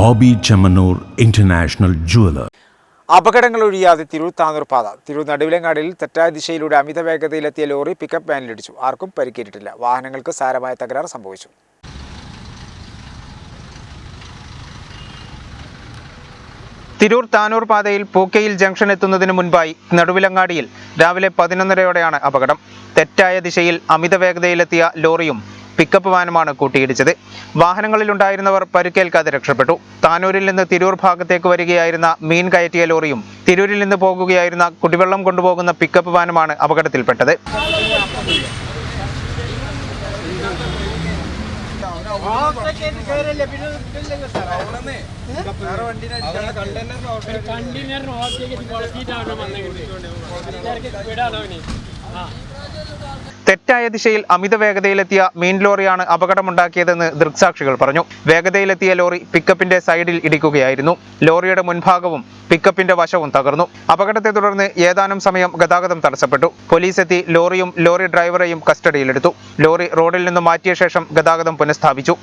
Bobby Chemmanur international jeweller. അപകടങ്ങൾ ഒഴിയാതെ തിരൂർ താന്നൂർ പാത. തിരൂർ നടുവിലങ്ങാടിൽ തെറ്റായ ദിശയിലൂടെ അമിത വേഗതയിലെത്തിയ ലോറി പിക്കപ്പ് വാനിലിടിച്ചു ആർക്കും പരിക്കേറ്റിട്ടില്ല. വാഹനങ്ങൾക്ക് സാരമായ തകരാർ സംഭവിച്ചു. തിരൂർ താനൂർ പാതയിൽ പൂക്കയിൽ ജംഗ്ഷൻ എത്തുന്നതിന് മുൻപായി നടുവിലങ്ങാടിയിൽ രാവിലെ പതിനൊന്നരയോടെയാണ് അപകടം. തെറ്റായ ദിശയിൽ അമിത വേഗതയിലെത്തിയ ലോറിയും പിക്കപ്പ് വാനുമാണ് കൂട്ടിയിടിച്ചത്. വാഹനങ്ങളിലുണ്ടായിരുന്നവർ പരുക്കേൽക്കാതെ രക്ഷപ്പെട്ടു. താനൂരിൽ നിന്ന് തിരൂർ ഭാഗത്തേക്ക് വരികയായിരുന്ന മീൻ കയറ്റിയ ലോറിയും തിരൂരിൽ നിന്ന് പോകുകയായിരുന്ന കുടിവെള്ളം കൊണ്ടുപോകുന്ന പിക്കപ്പ് വാനുമാണ് അപകടത്തിൽപ്പെട്ടത്. തെറ്റായ ദിശയിൽ അമിത വേഗതയിലെത്തിയ മീൻ ലോറിയാണ് അപകടമുണ്ടാക്കിയതെന്ന് ദൃക്സാക്ഷികൾ പറഞ്ഞു. വേഗതയിലെത്തിയ ലോറി പിക്കപ്പിന്റെ സൈഡിൽ ഇടിക്കുകയായിരുന്നു. ലോറിയുടെ മുൻഭാഗവും പിക്കപ്പിന്റെ വശവും തകർന്നു. അപകടത്തെ തുടർന്ന് ഏതാനും സമയം ഗതാഗതം തടസ്സപ്പെട്ടു. പോലീസ് എത്തി ലോറിയും ലോറി ഡ്രൈവറെയും കസ്റ്റഡിയിലെടുത്തു. ലോറി റോഡിൽ നിന്ന് മാറ്റിയ ശേഷം ഗതാഗതം പുനഃസ്ഥാപിച്ചു.